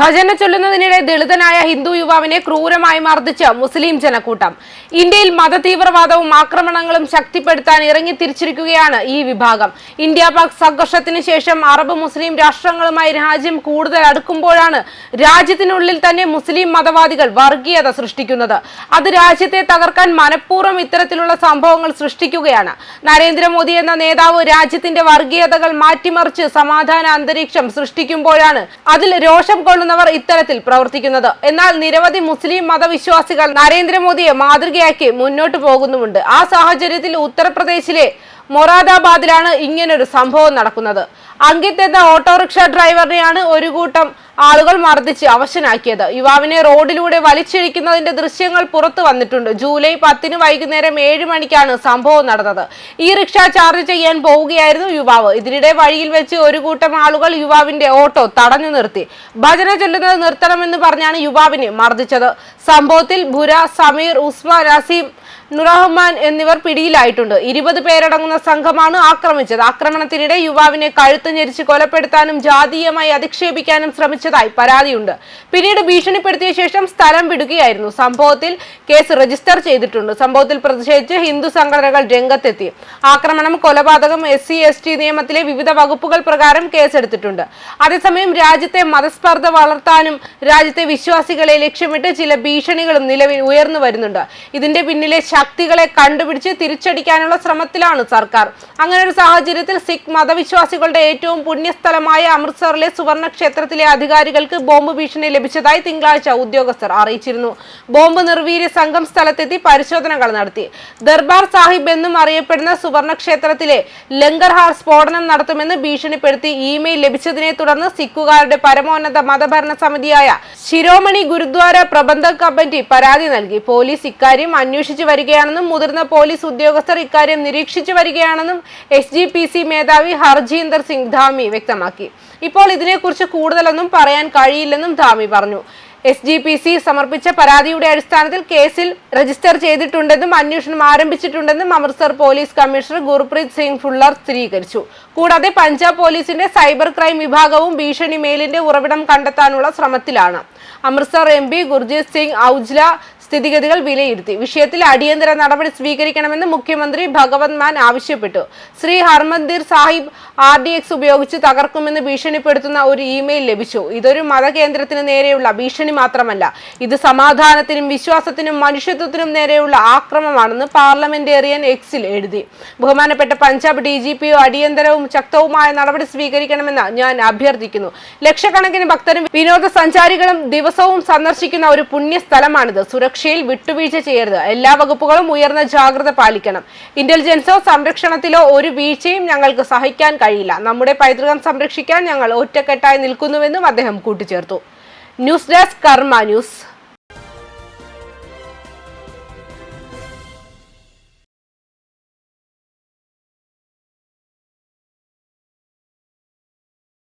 ഭജന ചൊല്ലുന്നതിനിടെ ദളിതനായ ഹിന്ദു യുവാവിനെ ക്രൂരമായി മർദ്ദിച്ച് മുസ്ലിം ജനക്കൂട്ടം. ഇന്ത്യയിൽ മതതീവ്രവാദവും ആക്രമണങ്ങളും ശക്തിപ്പെടുത്താൻ ഇറങ്ങി തിരിച്ചിരിക്കുകയാണ് ഈ വിഭാഗം. ഇന്ത്യ പാക് സംഘർഷത്തിന് ശേഷം അറബ് മുസ്ലിം രാഷ്ട്രങ്ങളുമായി രാജ്യം കൂടുതൽ അടുക്കുമ്പോഴാണ് രാജ്യത്തിനുള്ളിൽ തന്നെ മുസ്ലിം മതവാദികൾ വർഗീയത സൃഷ്ടിക്കുന്നത്. അത് രാജ്യത്തെ തകർക്കാൻ മനഃപൂർവം ഇത്തരത്തിലുള്ള സംഭവങ്ങൾ സൃഷ്ടിക്കുകയാണ്. നരേന്ദ്രമോദി എന്ന നേതാവ് രാജ്യത്തിന്റെ വർഗീയതകൾ മാറ്റിമറിച്ച് സമാധാന അന്തരീക്ഷം സൃഷ്ടിക്കുമ്പോഴാണ് അതിൽ രോഷം കൊള്ളുന്നവർ ഇത്തരത്തിൽ പ്രവർത്തിക്കുന്നത്. എന്നാൽ നിരവധി മുസ്ലിം മതവിശ്വാസികൾ നരേന്ദ്രമോദിയെ മാതൃകയാക്കി മുന്നോട്ട് പോകുന്നുമുണ്ട്. ആ സാഹചര്യത്തിൽ ഉത്തർപ്രദേശിലെ മൊറാദാബാദിലാണ് ഇങ്ങനൊരു സംഭവം നടക്കുന്നത്. അങ്കിത്തെന്ന ഓട്ടോറിക്ഷ ഡ്രൈവറിനെയാണ് ഒരു കൂട്ടം ആളുകൾ മർദ്ദിച്ച് അവശനാക്കിയത്. യുവാവിനെ റോഡിലൂടെ വലിച്ചിഴിക്കുന്നതിന്റെ ദൃശ്യങ്ങൾ പുറത്തു വന്നിട്ടുണ്ട്. ജൂലൈ പത്തിന് വൈകുന്നേരം ഏഴ് മണിക്കാണ് സംഭവം നടന്നത്. ഈ റിക്ഷ ചാർജ് ചെയ്യാൻ പോവുകയായിരുന്നു യുവാവ്. ഇതിനിടെ വഴിയിൽ വെച്ച് ഒരു കൂട്ടം ആളുകൾ യുവാവിന്റെ ഓട്ടോ തടഞ്ഞു നിർത്തി. ഭജന ചൊല്ലുന്നത് നിർത്തണമെന്ന് പറഞ്ഞാണ് യുവാവിനെ മർദ്ദിച്ചത്. സംഭവത്തിൽ ഭുര സമീർ ഉസ്മാൻ നസീം നുറഹ്മാൻ എന്നിവർ പിടിയിലായിട്ടുണ്ട്. ഇരുപത് പേരടങ്ങുന്ന സംഘമാണ് ആക്രമിച്ചത്. ആക്രമണത്തിനിടെ യുവാവിനെ കഴുത്ത് ഞെരിച്ച് കൊലപ്പെടുത്താനും ജാതീയമായി അധിക്ഷേപിക്കാനും ശ്രമിച്ചതായി പരാതിയുണ്ട്. പിന്നീട് ഭീഷണിപ്പെടുത്തിയ ശേഷം സ്ഥലം വിടുകയായിരുന്നു. സംഭവത്തിൽ കേസ് രജിസ്റ്റർ ചെയ്തിട്ടുണ്ട്. സംഭവത്തിൽ പ്രതിഷേധിച്ച് ഹിന്ദു സംഘടനകൾ രംഗത്തെത്തി. ആക്രമണം കൊലപാതകം എസ് സി എസ് ടി നിയമത്തിലെ വിവിധ വകുപ്പുകൾ പ്രകാരം കേസെടുത്തിട്ടുണ്ട്. അതേസമയം രാജ്യത്തെ മതസ്പർദ്ധ വളർത്താനും രാജ്യത്തെ വിശ്വാസികളെ ലക്ഷ്യമിട്ട് ചില ഭീഷണികളും നിലവിൽ ഉയർന്നു വരുന്നുണ്ട്. ഇതിന്റെ പിന്നിലെ ശക്തികളെ കണ്ടുപിടിച്ച് തിരിച്ചടിക്കാനുള്ള ശ്രമത്തിലാണ് സർക്കാർ. അങ്ങനെ ഒരു സാഹചര്യത്തിൽ സിഖ് മതവിശ്വാസികളുടെ ഏറ്റവും പുണ്യസ്ഥലമായ അമൃത്സറിലെ സുവർണ ക്ഷേത്രത്തിലെ അധികാരികൾക്ക് ബോംബ് ഭീഷണി ലഭിച്ചതായി തിങ്കളാഴ്ച ഉദ്യോഗസ്ഥർ അറിയിച്ചിരുന്നു. ബോംബ് നിർവീര്യ സംഘം സ്ഥലത്തെത്തി പരിശോധനകൾ നടത്തി. ദർബാർ സാഹിബ് എന്നും അറിയപ്പെടുന്ന സുവർണ ക്ഷേത്രത്തിലെ ലങ്കർഹാർ സ്ഫോടനം നടത്തുമെന്ന് ഭീഷണിപ്പെടുത്തി ഇമെയിൽ ലഭിച്ചതിനെ തുടർന്ന് സിഖുകാരുടെ പരമോന്നത മതഭരണ സമിതിയായ ശിരോമണി ഗുരുദ്വാര പ്രബന്ധ കമ്മിറ്റി പരാതി നൽകി. പോലീസ് ഇക്കാര്യം അന്വേഷിച്ചു വരികയാണെന്നും മുതിർന്ന പോലീസ് ഉദ്യോഗസ്ഥർ ഇക്കാര്യം നിരീക്ഷിച്ചു വരികയാണെന്നും എസ് ജി പി സി മേധാവി ഹർജീന്ദർ സിംഗ് ധാമി വ്യക്തമാക്കി. ഇപ്പോൾ ഇതിനെക്കുറിച്ച് കൂടുതലൊന്നും പറയാൻ കഴിയില്ലെന്നും ധാമി പറഞ്ഞു. എസ് ജി പി സി സമർപ്പിച്ച പരാതിയുടെ അടിസ്ഥാനത്തിൽ കേസിൽ രജിസ്റ്റർ ചെയ്തിട്ടുണ്ടെന്നും അന്വേഷണം ആരംഭിച്ചിട്ടുണ്ടെന്നും അമൃത്സർ പോലീസ് കമ്മീഷണർ ഗുർപ്രീത് സിംഗ് ഫുള്ളർ സ്ഥിരീകരിച്ചു. കൂടാതെ പഞ്ചാബ് പോലീസിന്റെ സൈബർ ക്രൈം വിഭാഗവും ഭീഷണി മെയിലിന്റെ ഉറവിടം കണ്ടെത്താനുള്ള ശ്രമത്തിലാണ്. അമൃത്സർ എം പി ഗുർജീത് സിംഗ് ഔജ്ല സ്ഥിതിഗതികൾ വിലയിരുത്തി. വിഷയത്തിൽ അടിയന്തര നടപടി സ്വീകരിക്കണമെന്ന് മുഖ്യമന്ത്രി ഭഗവത് മാൻ ആവശ്യപ്പെട്ടു. Sri Harmandir Sahib R D X ഉപയോഗിച്ച് തകർക്കുമെന്ന് ഭീഷണിപ്പെടുത്തുന്ന ഒരു ഇമെയിൽ ലഭിച്ചു. ഇതൊരു മതകേന്ദ്രത്തിന് നേരെയുള്ള ഭീഷണി മാത്രമല്ല ഇത് സമാധാനത്തിനും വിശ്വാസത്തിനും മനുഷ്യത്വത്തിനും നേരെയുള്ള ആക്രമമാണെന്ന് പാർലമെന്റേറിയൻ എക്സിൽ എഴുതി. ബഹുമാനപ്പെട്ട പഞ്ചാബ് ഡി ജി പിയോ അടിയന്തരവും ശക്തവുമായ നടപടി സ്വീകരിക്കണമെന്ന് ഞാൻ അഭ്യർത്ഥിക്കുന്നു. ലക്ഷക്കണക്കിന് ഭക്തരും വിനോദസഞ്ചാരികളും ദിവസവും സന്ദർശിക്കുന്ന ഒരു പുണ്യ സ്ഥലമാണിത് സുരക്ഷയിൽ വിട്ടുവീഴ്ച ചെയ്യരുത്. എല്ലാ വകുപ്പുകളും ഉയർന്ന ജാഗ്രത പാലിക്കണം. ഇന്റലിജൻസോ സംരക്ഷണത്തിലോ ഒരു വീഴ്ചയും ഞങ്ങൾക്ക് സഹിക്കാൻ കഴിയില്ല. നമ്മുടെ പൈതൃകം സംരക്ഷിക്കാൻ ഞങ്ങൾ ഒറ്റക്കെട്ടായി നിൽക്കുന്നുവെന്നും അദ്ദേഹം കൂട്ടിച്ചേർത്തു. News desk Karma news.